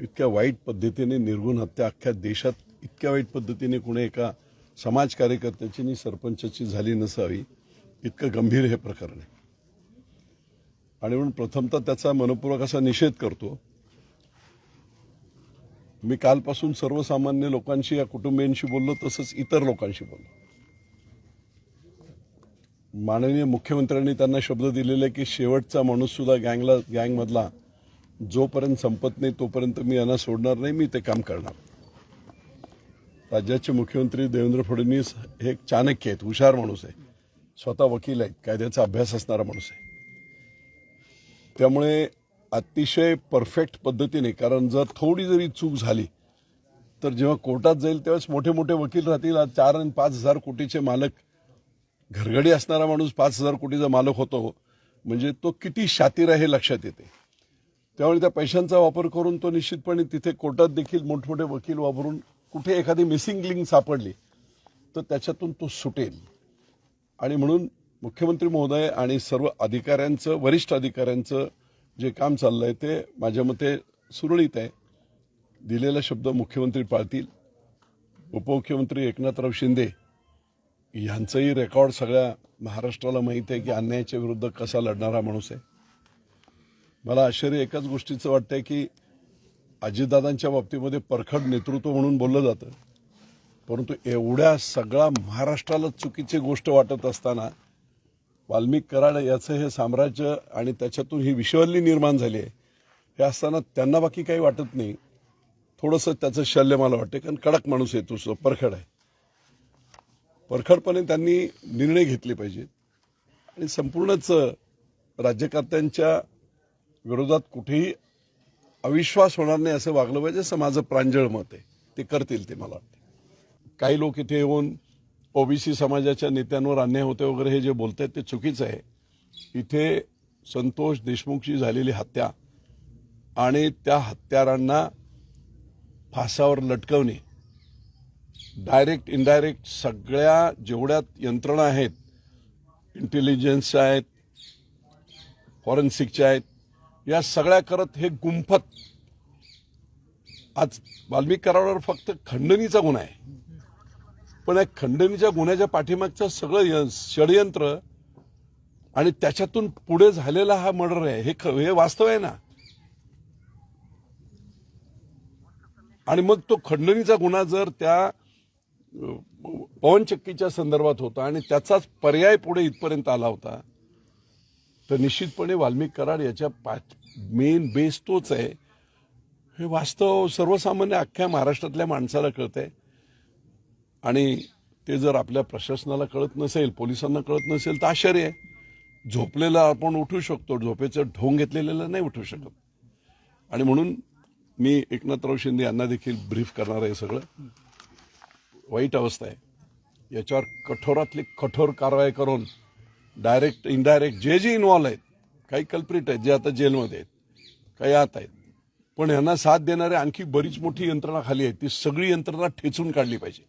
इतक्या वाईट पद्धतीने निर्गुण हत्या अख्ख्या देशात इतक्या वाईट पद्धतीने कुणी एका समाज कार्यकर्त्याची आणि सरपंचाची झाली नसावी इतकं गंभीर हे प्रकरण आहे. आणि म्हणून प्रथमतः त्याचा मनपूर्वक असा निषेध करतो. मी कालपासून सर्वसामान्य लोकांशी या कुटुंबियांशी बोललो तसंच इतर लोकांशी बोललो. माननीय मुख्यमंत्र्यांनी त्यांना शब्द दिलेले की शेवटचा माणूस सुद्धा गँगला गँगमधला जोपर्यंत संपत नाही तोपर्यंत मी यांना सोडणार नाही मी ते काम करणार. राज्याचे मुख्यमंत्री देवेंद्र फडणवीस हे एक चाणक्य आहेत हुशार माणूस आहे. स्वतः वकील आहेत कायद्याचा अभ्यास असणारा माणूस आहे. त्यामुळे अतिशय परफेक्ट पद्धतीने कारण जर थोडी जरी चूक झाली तर जेव्हा कोर्टात जाईल तेव्हाच मोठे मोठे वकील राहतील. आज चार आणि पाच हजार कोटीचे मालक घरगडी असणारा माणूस पाच हजार कोटीचा मालक होतो. म्हणजे तो किती शातीर आहे हे लक्षात येते. त्यामुळे त्या पैशांचा वापर करून तो निश्चितपणे तिथे कोर्टात देखील मोठमोठे वकील वापरून कुठे एखादी मिसिंग लिंक सापडली तर त्याच्यातून तो सुटेल. आणि म्हणून मुख्यमंत्री महोदय आणि सर्व अधिकाऱ्यांचं वरिष्ठ अधिकाऱ्यांचं जे काम चाललं आहे ते माझ्या मते सुरळीत आहे. दिलेला शब्द मुख्यमंत्री पाळतील. उपमुख्यमंत्री एकनाथराव शिंदे यांचंही रेकॉर्ड सगळ्या महाराष्ट्राला माहीत आहे की अन्यायाच्या विरुद्ध कसा लढणारा माणूस आहे. मला आश्चर्य एकाच गोष्टीचं वाटतंय की अजितदादांच्या बाबतीमध्ये परखड नेतृत्व म्हणून बोललं जातं. परंतु एवढ्या सगळ्या महाराष्ट्राला चुकीची गोष्ट वाटत असताना वाल्मिक कराड याचं हे साम्राज्य आणि त्याच्यातून ही विषवल्ली निर्माण झाली आहे हे असताना त्यांना बाकी काही वाटत नाही. थोडंसं त्याचं शल्य मला वाटतं कारण कडक माणूस आहे तुझं परखड आहे. परखडपणे त्यांनी निर्णय घेतले पाहिजेत. आणि संपूर्णच राज्यकर्त्यांच्या विरोधात कुठेही अविश्वास होणार नाही असं वागलं पाहिजे. असं माझं प्रांजळ मत आहे. ते करतील ते मला वाटते. काही लोक इथे येऊन ओबीसी समाजाच्या नेत्यांवर अन्याय होते वगैरे हे जे बोलत आहेत ते चुकीचं आहे. इथे संतोष देशमुखची झालेली हत्या आणि त्या हत्यारांना फासावर लटकवणे डायरेक्ट इनडायरेक्ट सगळ्या जेवढ्या यंत्रणा आहेत इंटेलिजन्सच्या आहेत फॉरेन्सिकच्या आहेत या सगळ्या करत हे गुंफत. आज वाल्मिक करारावर फक्त खंडणीचा गुन्हा आहे. पण या खंडणीच्या गुन्ह्याच्या पाठीमागचं सगळं य- षडयंत्र आणि त्याच्यातून पुढे झालेला हा मर्डर आहे हे ख- हे वास्तव आहे ना? आणि मग तो खंडणीचा गुन्हा जर त्या पवनचक्कीच्या संदर्भात होता आणि त्याचाच पर्याय पुढे इथपर्यंत आला होता तर निश्चितपणे वाल्मिक कराड याच्या मेन बेस तोच आहे. हे वास्तव सर्वसामान्य अख्ख्या महाराष्ट्रातल्या माणसाला कळतंय. आणि ते जर आपल्या प्रशासनाला कळत नसेल पोलिसांना कळत नसेल तर आश्चर्य आहे. झोपलेला आपण उठू शकतो झोपेचं ढोंग घेतलेल्याला नाही उठू शकत. आणि म्हणून मी एकनाथराव शिंदे यांना देखील ब्रीफ करणार आहे सगळं. वाईट अवस्था आहे. याच्यावर कठोरातली कठोर कारवाई करून डायरेक्ट इनडायरेक्ट जे जे इन्व्हॉल्व आहेत काही कल्प्रिट आहेत जे आता जेलमध्ये आहेत काही आत आहेत पण यांना साथ देणारे आणखी बरीच मोठी यंत्रणा खाली आहे ती सगळी यंत्रणा ठेचून काढली पाहिजे.